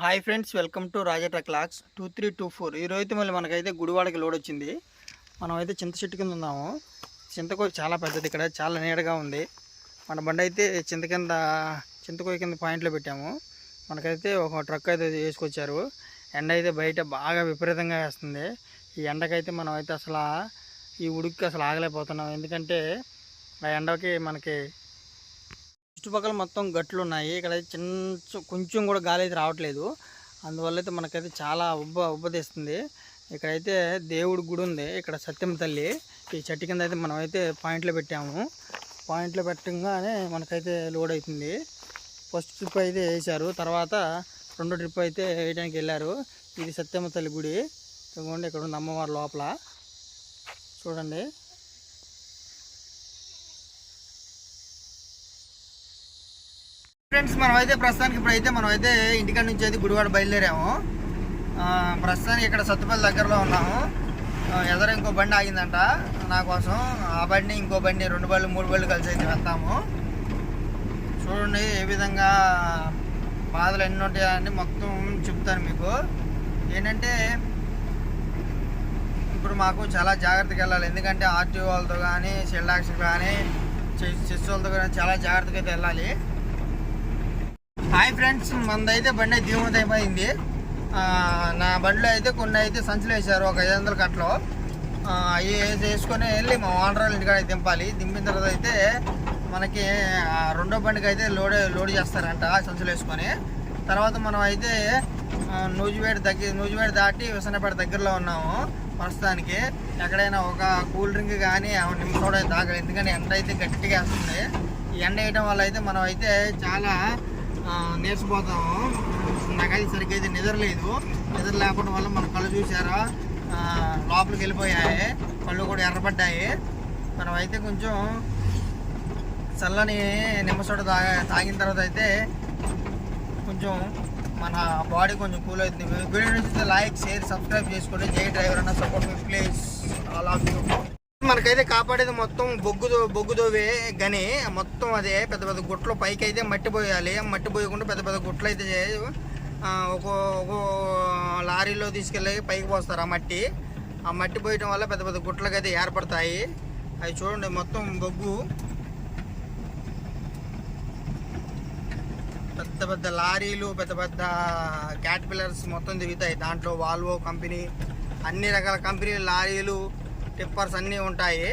Hi friends welcome to Rajata clocks two three two four. ఈరోజు మళ్ళీ మనకైతే గుడివాడకి load వచ్చింది. మనం అయితే చింత చెట్టు కింద ఉన్నాము. చింతకోయ చాలా పెద్దది ఇక్కడ చాలా నీడగా ఉంది. మన బండి అయితే చింత కింద చింతకోయ కింద పాయింట్లో పెట్టాము. మనకైతే ఒక ట్రక్ అయితే వేసుకొచ్చారు ఎండ అయితే బయట బాగా విపరీతంగా వేస్తుంది. ఈ ఎండకైతే మనం అయితే అసలు ఈ ఉడుక్కి అసలు ఆగలేకపోతున్నాం. ఎందుకంటే ఆ ఎండకి మనకి చుట్టుపక్కల మొత్తం గట్లు ఉన్నాయి ఇక్కడ చిన్న కొంచెం కూడా గాలి అయితే రావట్లేదు. అందువల్ల అయితే మనకైతే చాలా ఉబ్బ ఉబ్బదీస్తుంది. ఇక్కడైతే దేవుడి గుడి ఉంది. ఇక్కడ సత్యం తల్లి ఈ చెట్టు కింద అయితే మనమైతే పాయింట్లో పెట్టాము. పాయింట్లో పెట్టగానే మనకైతే లోడ్ అవుతుంది ఫస్ట్ ట్రిప్ అయితే వేశారు. తర్వాత రెండో ట్రిప్ అయితే వేయడానికి వెళ్ళారు. ఇది సత్యమ్మ తల్లి గుడి. ఇక్కడ ఉంది అమ్మవారి లోపల. చూడండి. ఫ్రెండ్స్ మనం అయితే ప్రస్తుతానికి ఇప్పుడైతే మనం అయితే ఇంటికాడ నుంచి అయితే గుడివాడ బయలుదేరాము. ప్రస్తుతానికి ఇక్కడ సత్తుపల్లి దగ్గరలో ఉన్నాము. ఎదర ఇంకో బండి ఆగిందంట. నా కోసం ఆ బండి ఇంకో బండి రెండు బళ్ళు మూడు బళ్ళు కలిసి అయితే వెళ్తాము. చూడండి ఏ విధంగా బాధలు ఎన్ని ఉంటాయని మొత్తం చెప్తాను మీకు. ఏంటంటే ఇప్పుడు మాకు చాలా జాగ్రత్తగా వెళ్ళాలి. ఎందుకంటే ఆర్టీఓ వాళ్ళతో కానీ సెల్డాక్స్ కానీ చెస్ వాళ్ళతో కానీ చాలా జాగ్రత్తగా అయితే వెళ్ళాలి. హాయ్ ఫ్రెండ్స్ మనదైతే బండి అయితే దిగుమతి అయిపోయింది. నా బండిలో అయితే కొన్ని అయితే సంచులు వేశారు ఒక ఐదు వందల కట్టలో. అవి వేసుకొని వెళ్ళి మా ఓనరాలు ఇంటికాడ దింపాలి. దింపిన తర్వాత అయితే మనకి రెండో బండికి అయితే లోడ్ లోడ్ చేస్తారంట సంచులు వేసుకొని. తర్వాత మనం అయితే నూజివేడి దగ్గర నూజివేడి దాటి విసనపేట దగ్గరలో ఉన్నాము ప్రస్తుతానికి. ఎక్కడైనా ఒక కూల్ డ్రింక్ కానీ నిమిషం తాగాలి ఎందుకంటే ఎండ అయితే గట్టిగా వేస్తుంది. ఈ ఎండ వేయడం వల్ల అయితే మనం అయితే చాలా ఆ, నాకైతే సరిగ్గా అయితే నిద్రలేదు నిద్ర లేకపోవడం వల్ల మన కళ్ళు చూసారా లోపలికి వెళ్ళిపోయాయి. కళ్ళు కూడా ఎర్రబడ్డాయి. మనం అయితే కొంచెం చల్లని నిమ్మసోడ తాగా తాగిన తర్వాత అయితే కొంచెం మన బాడీ కొంచెం కూల్ అవుతుంది. వీడియో నుంచి లైక్ షేర్ సబ్స్క్రైబ్ చేసుకోండి. జై డ్రైవర్ అన్న సపోర్ట్ మీ ప్లీజ్. ఆల్ ఆఫ్ యూ అయితే కాపాడేది మొత్తం బొగ్గు బొగ్గుదోవే కానీ మొత్తం అదే పెద్ద పెద్ద గుట్లు పైకి అయితే మట్టి పోయాలి. మట్టి పోయకుండా పెద్ద పెద్ద గుట్లు అయితే ఒక్కో ఒక్కో లారీలో తీసుకెళ్ళి పైకి పోస్తారు ఆ మట్టి. ఆ మట్టి పోయటం వల్ల పెద్ద పెద్ద గుట్లకి అయితే ఏర్పడతాయి. అవి చూడండి మొత్తం బొగ్గు. పెద్ద పెద్ద లారీలు పెద్ద పెద్ద క్యాట్ పిల్లర్స్ మొత్తం దిగుతాయి. దాంట్లో వాల్వో కంపెనీ అన్ని రకాల కంపెనీలు లారీలు టిప్పర్స్ అన్నీ ఉంటాయి.